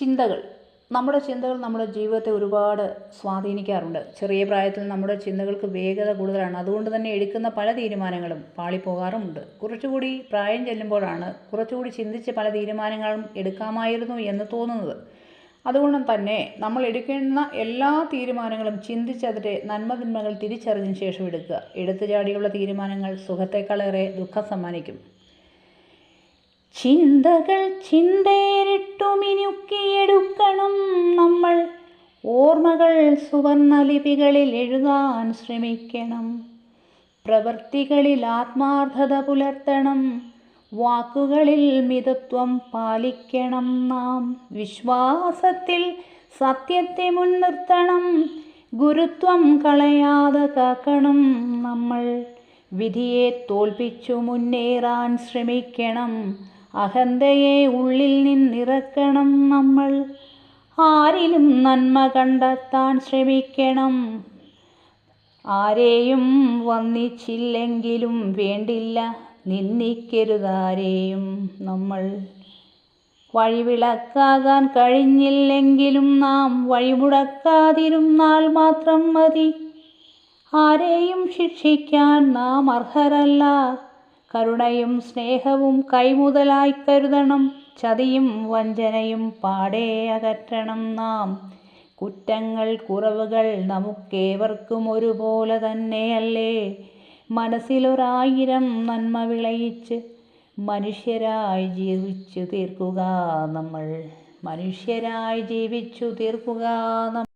ചിന്തകൾ. നമ്മുടെ ചിന്തകൾ നമ്മുടെ ജീവിതത്തെ ഒരുപാട് സ്വാധീനിക്കാറുണ്ട്. ചെറിയ പ്രായത്തിൽ നമ്മുടെ ചിന്തകൾക്ക് വേഗത കൂടുതലാണ്. അതുകൊണ്ട് തന്നെ എടുക്കുന്ന പല തീരുമാനങ്ങളും പാളിപ്പോകാറുമുണ്ട്. കുറച്ചുകൂടി പ്രായം ചെല്ലുമ്പോഴാണ് കുറച്ചുകൂടി ചിന്തിച്ച് പല തീരുമാനങ്ങളും എടുക്കാമായിരുന്നു എന്ന് തോന്നുന്നത്. അതുകൊണ്ട് തന്നെ നമ്മൾ എടുക്കുന്ന എല്ലാ തീരുമാനങ്ങളും ചിന്തിച്ച് അതിന്റെ നന്മതിന്മകൾ തിരിച്ചറിഞ്ഞ ശേഷം എടുക്കുക. എടുത്തുചാടിയുള്ള തീരുമാനങ്ങൾ സുഖത്തെക്കാളേറെ ദുഃഖം സമ്മാനിക്കും. ചിന്തകൾ ചിന്തേരിട്ടു മിനുക്കിയെടുക്കണം നമ്മൾ. ഓർമ്മകൾ സുവർണലിപികളിൽ എഴുതാൻ ശ്രമിക്കണം. പ്രവൃത്തികളിൽ ആത്മാർത്ഥത പുലർത്തണം. വാക്കുകളിൽ മിതത്വം പാലിക്കണം നാം. വിശ്വാസത്തിൽ സത്യത്തെ മുൻനിർത്തണം. ഗുരുത്വം കളയാതെ കാക്കണം നമ്മൾ. വിധിയെ തോൽപ്പിച്ചു മുന്നേറാൻ ശ്രമിക്കണം. അഹന്തയെ ഉള്ളിൽ നിന്നിറക്കണം നമ്മൾ. ആരിലും നന്മ കണ്ടെത്താൻ ശ്രമിക്കണം. ആരെയും വന്നിച്ചില്ലെങ്കിലും വേണ്ടില്ല. നിന്ദിക്കരുതാരെയും നമ്മൾ. വഴിവിളക്കാകാൻ കഴിഞ്ഞില്ലെങ്കിലും നാം വഴിമുടക്കാതിരുന്നാൽ മാത്രം മതി. ആരെയും ശിക്ഷിക്കാൻ നാം അർഹരല്ല. കരുണയും സ്നേഹവും കൈമുതലായി കരുതണം. ചതിയും വഞ്ചനയും പാടെ അകറ്റണം നാം. കുറ്റങ്ങൾ കുറവുകൾ നമുക്കേവർക്കും ഒരുപോലെ തന്നെയല്ലേ? മനസ്സിലൊരായിരം നന്മ വിളയിച്ച് മനുഷ്യരായി ജീവിച്ചു തീർക്കുക നമ്മൾ. മനുഷ്യരായി ജീവിച്ചു തീർക്കുക നമ്മൾ